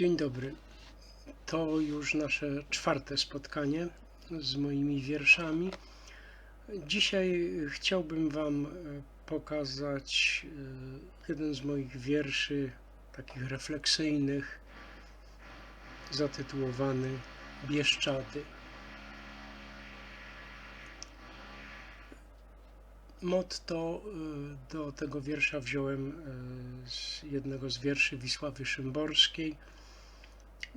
Dzień dobry. To już nasze czwarte spotkanie z moimi wierszami. Dzisiaj chciałbym Wam e, pokazać e, jeden z moich wierszy, takich refleksyjnych, zatytułowany Bieszczady. Motto e, do tego wiersza wziąłem z jednego z wierszy Wisławy Szymborskiej.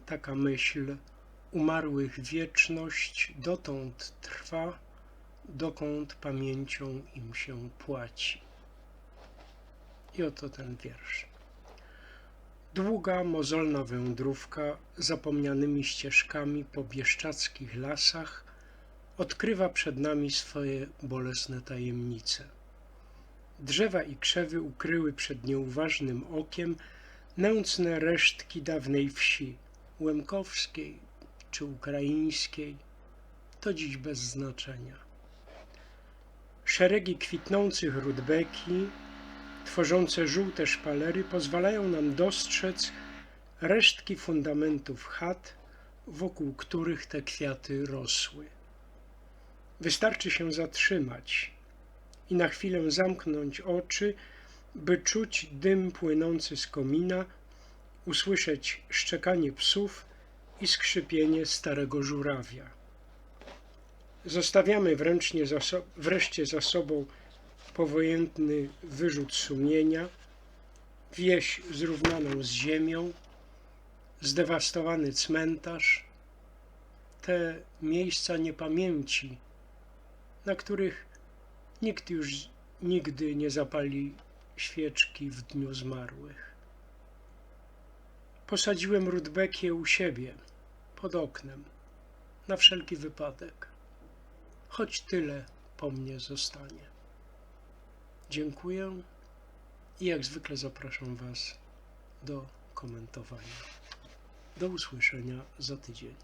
Taka myśl: Umarłych wieczność dotąd trwa, dokąd pamięcią im się płaci. I oto ten wiersz. Długa, mozolna wędrówka zapomnianymi ścieżkami po bieszczadzkich lasach odkrywa przed nami swoje bolesne tajemnice. Drzewa i krzewy ukryły przed nieuważnym okiem nędzne resztki dawnej wsi, łemkowskiej czy ukraińskiej, to dziś bez znaczenia. Szeregi kwitnących rudbeki, tworzące żółte szpalery, pozwalają nam dostrzec resztki fundamentów chat, wokół których te kwiaty rosły. Wystarczy się zatrzymać i na chwilę zamknąć oczy, by czuć dym płynący z komina, usłyszeć szczekanie psów i skrzypienie starego żurawia. Zostawiamy za so- wreszcie za sobą powojenny wyrzut sumienia, wieś zrównaną z ziemią, zdewastowany cmentarz, te miejsca niepamięci, na których nikt już nigdy nie zapali świeczki w dniu zmarłych. Posadziłem rudbekie u siebie, pod oknem, na wszelki wypadek, choć tyle po mnie zostanie. Dziękuję i jak zwykle zapraszam Was do komentowania. Do usłyszenia za tydzień.